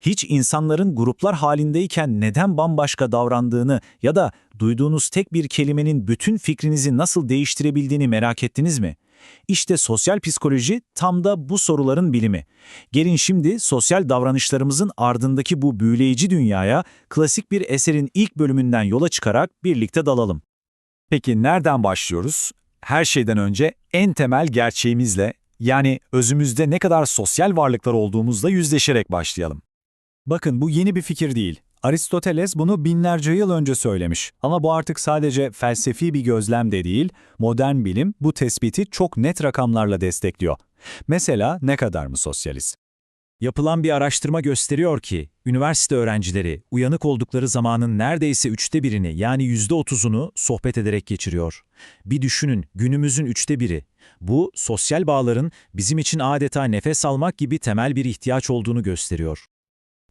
Hiç insanların gruplar halindeyken neden bambaşka davrandığını ya da duyduğunuz tek bir kelimenin bütün fikrinizi nasıl değiştirebildiğini merak ettiniz mi? İşte sosyal psikoloji tam da bu soruların bilimi. Gelin şimdi sosyal davranışlarımızın ardındaki bu büyüleyici dünyaya klasik bir eserin ilk bölümünden yola çıkarak birlikte dalalım. Peki nereden başlıyoruz? Her şeyden önce en temel gerçeğimizle, yani özümüzde ne kadar sosyal varlıklar olduğumuzla yüzleşerek başlayalım. Bakın bu yeni bir fikir değil. Aristoteles bunu binlerce yıl önce söylemiş. Ama bu artık sadece felsefi bir gözlem de değil, modern bilim bu tespiti çok net rakamlarla destekliyor. Mesela ne kadar mı sosyaliz? Yapılan bir araştırma gösteriyor ki, üniversite öğrencileri uyanık oldukları zamanın neredeyse üçte birini yani yüzde otuzunu sohbet ederek geçiriyor. Bir düşünün, günümüzün üçte biri. Bu, sosyal bağların bizim için adeta nefes almak gibi temel bir ihtiyaç olduğunu gösteriyor.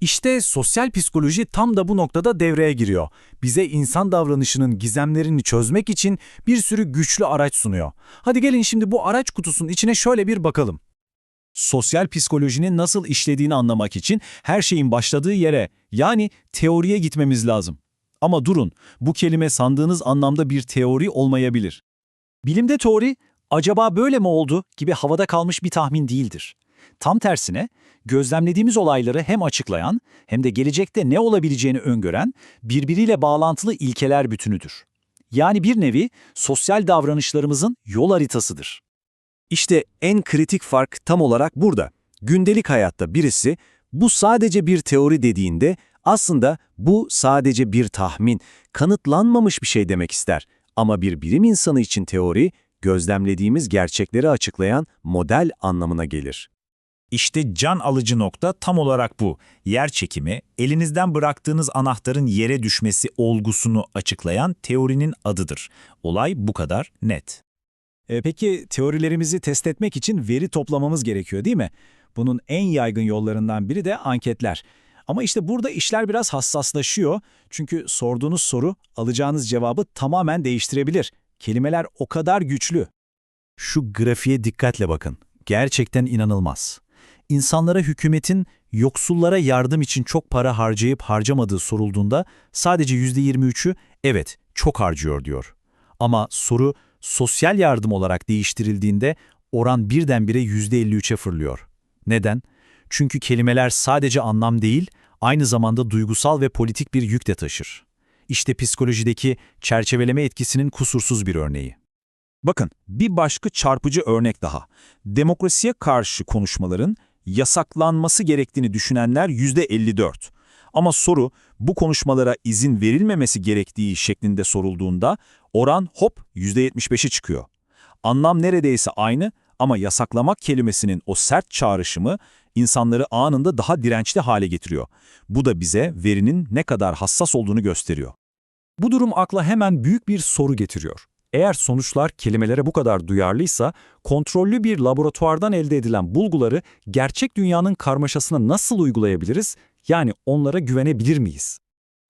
İşte sosyal psikoloji tam da bu noktada devreye giriyor. Bize insan davranışının gizemlerini çözmek için bir sürü güçlü araç sunuyor. Hadi gelin şimdi bu araç kutusunun içine şöyle bir bakalım. Sosyal psikolojinin nasıl işlediğini anlamak için her şeyin başladığı yere, yani teoriye gitmemiz lazım. Ama durun, bu kelime sandığınız anlamda bir teori olmayabilir. Bilimde teori, acaba böyle mi oldu gibi havada kalmış bir tahmin değildir. Tam tersine, gözlemlediğimiz olayları hem açıklayan hem de gelecekte ne olabileceğini öngören birbiriyle bağlantılı ilkeler bütünüdür. Yani bir nevi sosyal davranışlarımızın yol haritasıdır. İşte en kritik fark tam olarak burada. Gündelik hayatta birisi bu sadece bir teori dediğinde aslında bu sadece bir tahmin, kanıtlanmamış bir şey demek ister. Ama bir bilim insanı için teori, gözlemlediğimiz gerçekleri açıklayan model anlamına gelir. İşte can alıcı nokta tam olarak bu. Yer çekimi, elinizden bıraktığınız anahtarın yere düşmesi olgusunu açıklayan teorinin adıdır. Olay bu kadar net. E, peki teorilerimizi test etmek için veri toplamamız gerekiyor değil mi? Bunun en yaygın yollarından biri de anketler. Ama işte burada işler biraz hassaslaşıyor. Çünkü sorduğunuz soru alacağınız cevabı tamamen değiştirebilir. Kelimeler o kadar güçlü. Şu grafiğe dikkatle bakın. Gerçekten inanılmaz. İnsanlara hükümetin yoksullara yardım için çok para harcayıp harcamadığı sorulduğunda sadece %23'ü evet çok harcıyor diyor. Ama soru sosyal yardım olarak değiştirildiğinde oran birdenbire %53'e fırlıyor. Neden? Çünkü kelimeler sadece anlam değil, aynı zamanda duygusal ve politik bir yük de taşır. İşte psikolojideki çerçeveleme etkisinin kusursuz bir örneği. Bakın, bir başka çarpıcı örnek daha. Demokrasiye karşı konuşmaların yasaklanması gerektiğini düşünenler %54. Ama soru bu konuşmalara izin verilmemesi gerektiği şeklinde sorulduğunda oran hop %75'e çıkıyor. Anlam neredeyse aynı ama yasaklamak kelimesinin o sert çağrışımı insanları anında daha dirençli hale getiriyor. Bu da bize verinin ne kadar hassas olduğunu gösteriyor. Bu durum akla hemen büyük bir soru getiriyor. Eğer sonuçlar kelimelere bu kadar duyarlıysa, kontrollü bir laboratuvardan elde edilen bulguları gerçek dünyanın karmaşasına nasıl uygulayabiliriz? Yani onlara güvenebilir miyiz?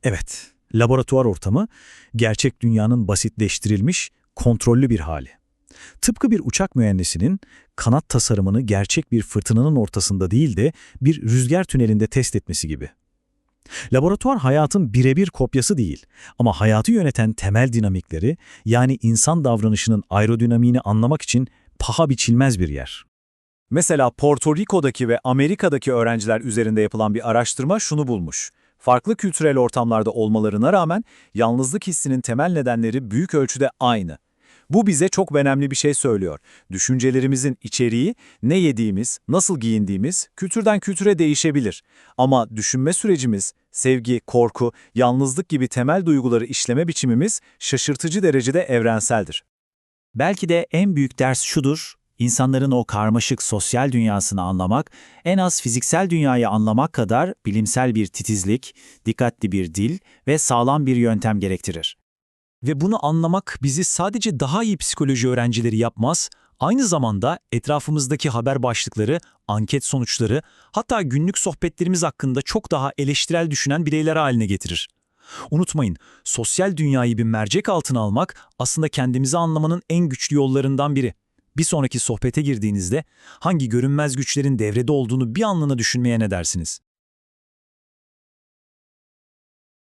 Evet, laboratuvar ortamı gerçek dünyanın basitleştirilmiş, kontrollü bir hali. Tıpkı bir uçak mühendisinin kanat tasarımını gerçek bir fırtınanın ortasında değil de bir rüzgar tünelinde test etmesi gibi. Laboratuvar hayatın birebir kopyası değil ama hayatı yöneten temel dinamikleri yani insan davranışının aerodinamiğini anlamak için paha biçilmez bir yer. Mesela Porto Rico'daki ve Amerika'daki öğrenciler üzerinde yapılan bir araştırma şunu bulmuş. Farklı kültürel ortamlarda olmalarına rağmen yalnızlık hissinin temel nedenleri büyük ölçüde aynı. Bu bize çok önemli bir şey söylüyor. Düşüncelerimizin içeriği, ne yediğimiz, nasıl giyindiğimiz, kültürden kültüre değişebilir. Ama düşünme sürecimiz, sevgi, korku, yalnızlık gibi temel duyguları işleme biçimimiz şaşırtıcı derecede evrenseldir. Belki de en büyük ders şudur, insanların o karmaşık sosyal dünyasını anlamak, en az fiziksel dünyayı anlamak kadar bilimsel bir titizlik, dikkatli bir dil ve sağlam bir yöntem gerektirir. Ve bunu anlamak bizi sadece daha iyi psikoloji öğrencileri yapmaz, aynı zamanda etrafımızdaki haber başlıkları, anket sonuçları, hatta günlük sohbetlerimiz hakkında çok daha eleştirel düşünen bireyler haline getirir. Unutmayın, sosyal dünyayı bir mercek altına almak aslında kendimizi anlamanın en güçlü yollarından biri. Bir sonraki sohbete girdiğinizde hangi görünmez güçlerin devrede olduğunu bir anlığına düşünmeye ne dersiniz?